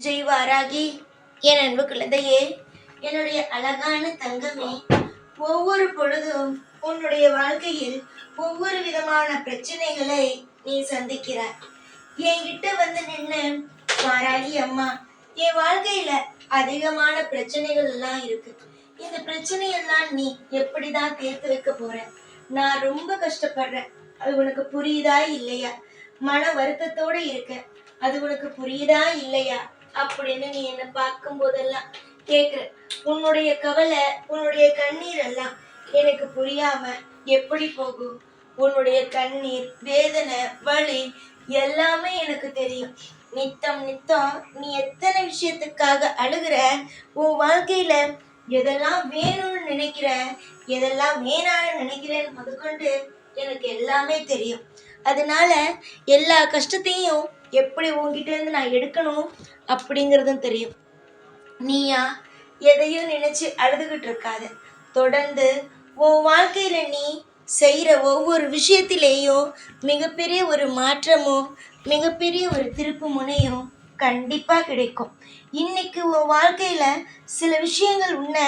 ஜெய் வாராகி என் அன்பு குழந்தையே என்னுடைய அழகான தங்கமே ஒவ்வொரு பொழுதும் உன்னுடைய வாழ்க்கையில் ஒவ்வொரு விதமான பிரச்சனைகளை நீ சந்திக்கிறாய். என்கிட்ட வந்து நின்று வாராகி அம்மா என் வாழ்க்கையில அதிகமான பிரச்சனைகள் எல்லாம் இருக்கு. இந்த பிரச்சனையெல்லாம் நீ எப்படிதான் தீர்த்து வைக்க போற? நான் ரொம்ப கஷ்டப்படுறேன். அது உனக்கு புரியுதா இல்லையா? மன வருத்தத்தோட இருக்க. அது உனக்கு புரியுதா இல்லையா? அப்படின்னு நீ என்ன பார்க்கும் போதெல்லாம் கேக்குற. உன்னுடைய கவலை உன்னுடைய கண்ணீர் எல்லாம் எனக்கு புரியாம எப்படி போகும்? உன்னுடைய கண்ணீர் வேதனை வலி எல்லாமே எனக்கு தெரியும். நித்தம் நித்தம் நீ எத்தனை விஷயத்துக்காக அழுகிற? உன் வாழ்க்கையில எதெல்லாம் வேணும்னு நினைக்கிற? எதெல்லாம் வேணான்னு நினைக்கிறேன்னு முதற்கொண்டு எனக்கு எல்லாமே தெரியும். அதனால எல்லா கஷ்டத்தையும் எப்படி உங்ககிட்டேருந்து நான் எடுக்கணும் அப்படிங்கிறதும் தெரியும். நீயா எதையும் நினச்சி அழுதுகிட்டு இருக்காது. தொடர்ந்து உன் வாழ்க்கையில் நீ செய்கிற ஒவ்வொரு விஷயத்திலேயும் மிகப்பெரிய ஒரு மாற்றமும் மிகப்பெரிய ஒரு திருப்பு முனையும் கண்டிப்பாக கிடைக்கும். இன்னைக்கு உன் வாழ்க்கையில் சில விஷயங்கள் உன்னை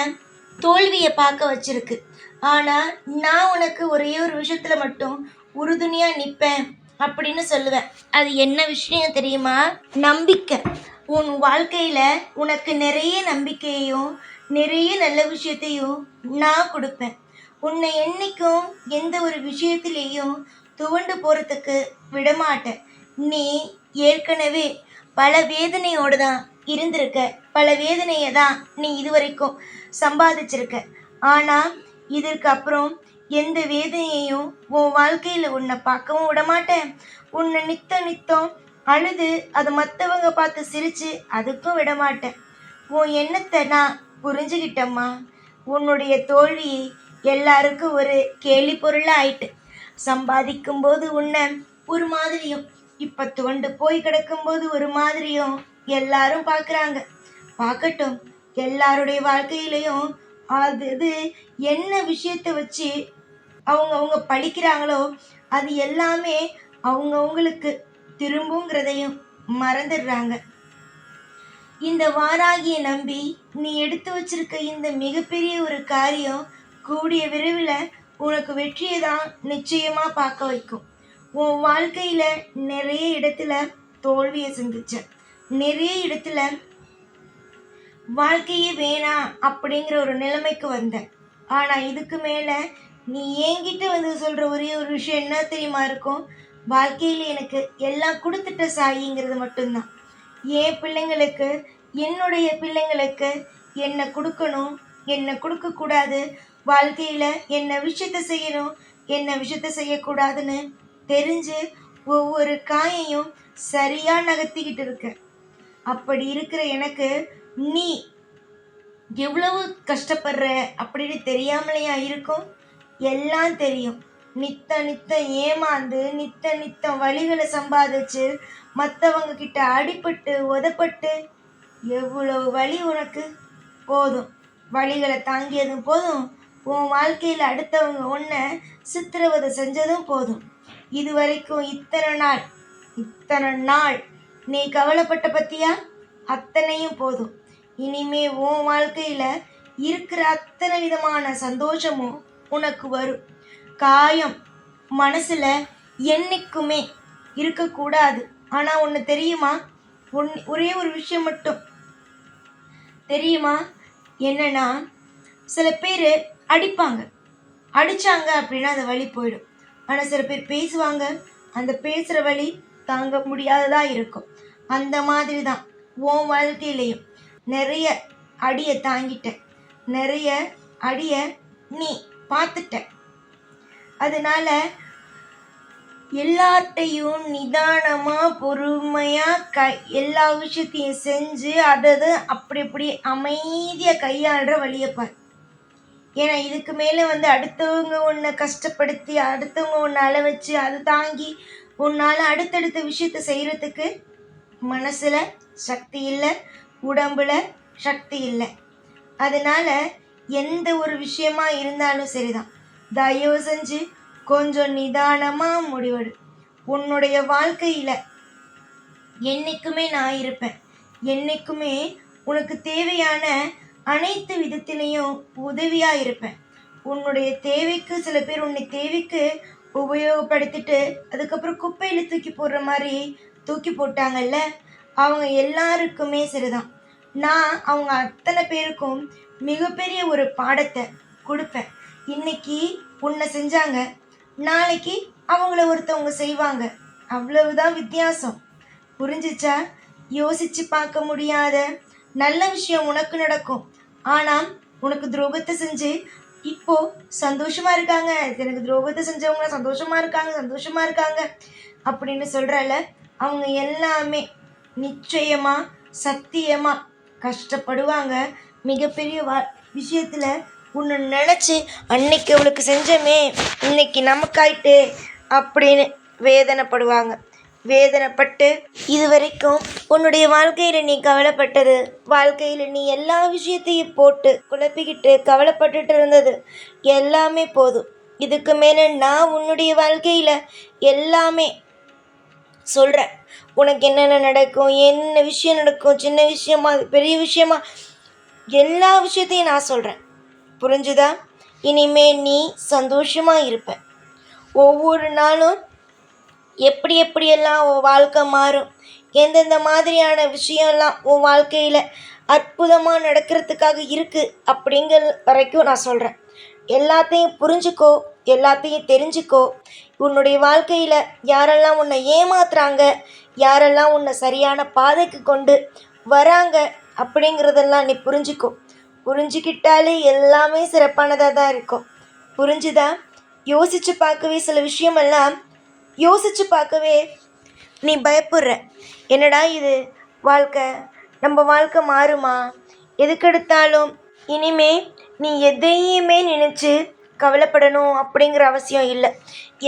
தோல்வியை பார்க்க வச்சிருக்கு. ஆனால் நான் உனக்கு ஒரே ஒரு விஷயத்தில் மட்டும் உறுதுணையாக நிற்பேன் அப்படின்னு சொல்லுவேன். அது என்ன விஷயம் தெரியுமா? நம்பிக்கை. உன் வாழ்க்கையில உனக்கு நிறைய நம்பிக்கையையும் நிறைய நல்ல விஷயத்தையும் நான் கொடுப்பேன். உன்னை என்னைக்கும் எந்த ஒரு விஷயத்திலேயும் துவண்டு போகிறதுக்கு விடமாட்டேன். நீ ஏற்கனவே பல வேதனையோடு தான் இருந்திருக்க. பல வேதனையை தான் நீ இதுவரைக்கும் சம்பாதிச்சிருக்க. ஆனால் இதற்கு அப்புறம் எந்த வேதனையையும் உன் வாழ்க்கையில் உன்னை பார்க்கவும் விடமாட்டேன். உன்னை நித்த நித்தம் அழுது அதை மற்றவங்க பார்த்து சிரித்து அதுக்கும் விடமாட்டேன். உன் எண்ணத்தை நான் புரிஞ்சுக்கிட்டம்மா. உன்னுடைய தோல்வி எல்லாருக்கும் ஒரு கேலி பொருளாக ஆயிட்டு. சம்பாதிக்கும் போது உன்னை ஒரு மாதிரியும் இப்போ துவண்டு போய் கிடக்கும்போது ஒரு மாதிரியும் எல்லாரும் பார்க்குறாங்க. பார்க்கட்டும் எல்லாருடைய வாழ்க்கையிலையும் அது இது என்ன விஷயத்தை வச்சு அவங்க அவங்க படிக்கிறாங்களோ அது எல்லாமே அவங்கவுங்களுக்கு திரும்புங்கிறதையும் மறந்துடுறாங்க. இந்த வாராகியை நம்பி நீ எடுத்து வச்சிருக்க இந்த மிகப்பெரிய ஒரு காரியம் கூடிய விரைவில் உனக்கு வெற்றியை தான் நிச்சயமாக பார்க்க வைக்கும். உன் வாழ்க்கையில் நிறைய இடத்துல தோல்வியை சந்திச்ச நிறைய இடத்துல வாழ்க்கையே வேணாம் அப்படிங்கிற ஒரு நிலைமைக்கு வந்தேன் ஆனால் இதுக்கு மேலே நீ என்கிட்ட வந்து சொல்கிற ஒரே ஒரு விஷயம் என்ன தெரியுமா இருக்கும்? வாழ்க்கையில் எனக்கு எல்லாம் கொடுத்துட்ட சாயிங்கிறது மட்டும்தான். என் பிள்ளைங்களுக்கு என்னுடைய பிள்ளைங்களுக்கு என்ன கொடுக்கணும் என்ன கொடுக்கக்கூடாது வாழ்க்கையில் என்ன விஷயத்த செய்யணும் என்ன விஷயத்த செய்யக்கூடாதுன்னு தெரிஞ்சு ஒவ்வொரு காயையும் சரியாக நகர்த்திக்கிட்டு இருக்கேன் அப்படி இருக்கிற எனக்கு நீ எவ்வளவு கஷ்டப்படுற அப்படின்னு தெரியாமலையா இருக்கும்? எல்லாம் தெரியும். நித்த நித்த ஏமாந்து நித்த நித்த வழிகளை சம்பாதிச்சு மற்றவங்க கிட்ட அடிபட்டு உதப்பட்டு எவ்வளவு வழி உனக்கு? போதும். வழிகளை தாங்கியதும் போதும். உன் வாழ்க்கையில் அடுத்தவங்க ஒன்றை சித்திரவதை செஞ்சதும் போதும். இது வரைக்கும் இத்தனை நாள் இத்தனை நாள் நீ கவலைப்பட்ட பத்தியா? அத்தனையும் போதும். இனிமே உன் வாழ்க்கையில் இருக்கிற அத்தனை விதமான சந்தோஷமும் உனக்கு வரும். காயம் மனசில் என்னைக்குமே இருக்கக்கூடாது. ஆனால் ஒன்று தெரியுமா? ஒன் ஒரே ஒரு விஷயம் மட்டும். தெரியுமா? என்னன்னா சில பேர் அடிப்பாங்க. அடித்தாங்க அப்படின்னா அந்த வழி போயிடும். ஆனால் சில பேர் பேசுவாங்க. அந்த பேசுகிற வழி தாங்க முடியாததாக இருக்கும். அந்த மாதிரி தான் உன் வாழ்க்கையிலையும். நிறைய அடியை தாங்கிட்ட நிறைய அடியை நீ பார்த்துட்ட. அதனால எல்லார்ட்டையும் நிதானமாக பொறுமையாக க எல்லா விஷயத்தையும் செஞ்சு அதை அப்படி அப்படி அமைதியாக கையாளுற வழியை பார். ஏன்னா இதுக்கு மேலே வந்து அடுத்தவங்க உன்னை கஷ்டப்படுத்தி அடுத்தவங்க உன்னை அள வச்சு அது தாங்கி உன்னால் அடுத்தடுத்த விஷயத்த செய்கிறதுக்கு மனசில் சக்தி இல்லை. உடம்புல சக்தி இல்லை. அதனால எந்த ஒரு விஷயமா இருந்தாலும் சரிதான். தயவு செஞ்சு கொஞ்சம் நிதானமாக முடிவெடு. உன்னுடைய வாழ்க்கையில் என்றைக்குமே நான் இருப்பேன். என்னைக்குமே உனக்கு தேவையான அனைத்து விதத்திலையும் உதவியாக இருப்பேன். உன்னுடைய தேவைக்கு சில பேர் உன்னை தேவைக்கு உபயோகப்படுத்திட்டு அதுக்கப்புறம் குப்பையில் தூக்கி போடுற மாதிரி தூக்கி போட்டாங்கல்ல? அவங்க எல்லாருக்குமே சரிதான் நான் அவங்க அத்தனை பேருக்கும் மிகப்பெரிய ஒரு பாடத்தை கொடுப்பேன். இன்னைக்கு உன்னை செஞ்சாங்க. நாளைக்கு அவங்கள ஒருத்தவங்க செய்வாங்க. அவ்வளவுதான் வித்தியாசம். புரிஞ்சிச்சா? யோசிச்சு பார்க்க முடியாத நல்ல விஷயம் உனக்கு நடக்கும். ஆனால் உனக்கு துரோகத்தை செஞ்சு இப்போ சந்தோஷமா இருக்காங்க. எனக்கு துரோகத்தை செஞ்சவங்க சந்தோஷமா இருக்காங்க சந்தோஷமா இருக்காங்க அப்படின்னு சொல்றல அவங்க எல்லாமே நிச்சயமாக சத்தியமாக கஷ்டப்படுவாங்க. மிகப்பெரிய வா விஷயத்தில் உன்னை நினச்சி அன்னைக்கு அவளுக்கு செஞ்சமே இன்னைக்கு நமக்காயிட்டு அப்படின்னு வேதனைப்படுவாங்க. வேதனைப்பட்டு இது வரைக்கும் உன்னுடைய வாழ்க்கையில் நீ கவலைப்பட்டது வாழ்க்கையில் நீ எல்லா விஷயத்தையும் போட்டு குழப்பிக்கிட்டு கவலைப்பட்டுட்டு இருந்தது எல்லாமே போதும். இதுக்கு மேலே நான் உன்னுடைய வாழ்க்கையில் எல்லாமே சொல்கிறேன் உனக்கு என்னென்ன நடக்கும் என்ன விஷயம் நடக்கும் சின்ன விஷயமா பெரிய விஷயமா எல்லா விஷயத்தையும் நான் சொல்கிறேன் புரிஞ்சுதா? இனிமே நீ சந்தோஷமாக இருப்ப. ஒவ்வொரு நாளும் எப்படி எப்படியெல்லாம் உன் வாழ்க்கை மாறும் எந்தெந்த மாதிரியான விஷயம்லாம் உன் வாழ்க்கையில் அற்புதமாக நடக்கிறதுக்காக இருக்குது அப்படிங்கிற வரைக்கும் நான் சொல்கிறேன் எல்லாத்தையும் புரிஞ்சுக்கோ எல்லாத்தையும் தெரிஞ்சுக்கோ. உன்னுடைய வாழ்க்கையில் யாரெல்லாம் உன்னை ஏமாத்துறாங்க யாரெல்லாம் உன்னை சரியான பாதைக்கு கொண்டு வராங்க அப்படிங்கிறதெல்லாம் நீ புரிஞ்சுக்கோ. புரிஞ்சுக்கிட்டாலே எல்லாமே சிறப்பானதாக தான் இருக்கும். புரிஞ்சுதா? யோசித்து பார்க்கவே சில விஷயமெல்லாம் யோசித்து பார்க்கவே நீ பயப்படுற. என்னடா இது? வாழ்க்கை நம்ம வாழ்க்கை மாறுமா? எதுக்கெடுத்தாலும் இனிமே நீ எதையுமே நினச்சி கவலைப்படணும் அப்படிங்கிற அவசியம் இல்லை.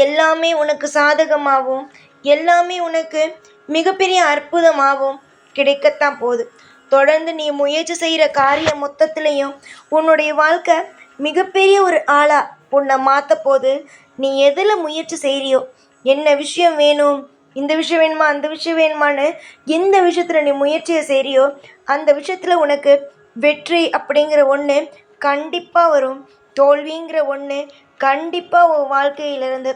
எல்லாமே உனக்கு சாதகமாகவும் எல்லாமே உனக்கு மிகப்பெரிய அற்புதமாகவும் கிடைக்கத்தான் போகுது. தொடர்ந்து நீ முயற்சி செய்கிற காரியம் மொத்தத்துலேயும் உன்னுடைய வாழ்க்கை மிகப்பெரிய ஒரு ஆளாக உன்னை மாற்ற போது நீ எதில் முயற்சி செய்கிறியோ என்ன விஷயம் வேணும் இந்த விஷயம் வேணுமா அந்த விஷயம் வேணுமான்னு எந்த விஷயத்தில் நீ முயற்சியை செய்கிறியோ அந்த விஷயத்தில் உனக்கு வெற்றி அப்படிங்கிற ஒன்று கண்டிப்பாக வரும். தோல்விங்கிற ஒன்று கண்டிப்பாக உன் வாழ்க்கையிலேருந்து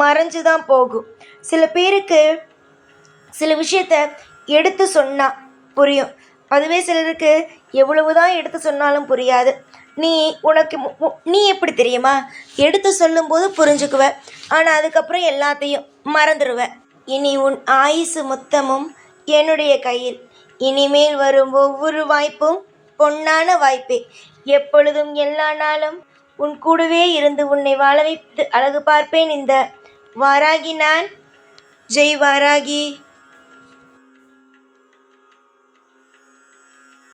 மறைஞ்சு தான் போகும். சில பேருக்கு சில விஷயத்த எடுத்து சொன்னால் புரியும். அதுவே சிலருக்கு எவ்வளவு தான் எடுத்து சொன்னாலும் புரியாது. நீ உனக்கு மு- நீ எப்படி தெரியுமா? எடுத்து சொல்லும்போது புரிஞ்சுக்குவ. ஆனால் அதுக்கப்புறம் எல்லாத்தையும் மறந்துடுவ இனி உன் ஆயுசு மொத்தமும் என்னுடைய கையில். இனிமேல் வரும் ஒவ்வொரு வாய்ப்பும் பொன்னான வாய்ப்பே. எப்பொழுதும் எல்லா நாளும் உன் கூடவே இருந்து உன்னை வாழ வைத்து அழகு பார்ப்பேன் இந்த வாராகி நான். ஜெய் வாராகி.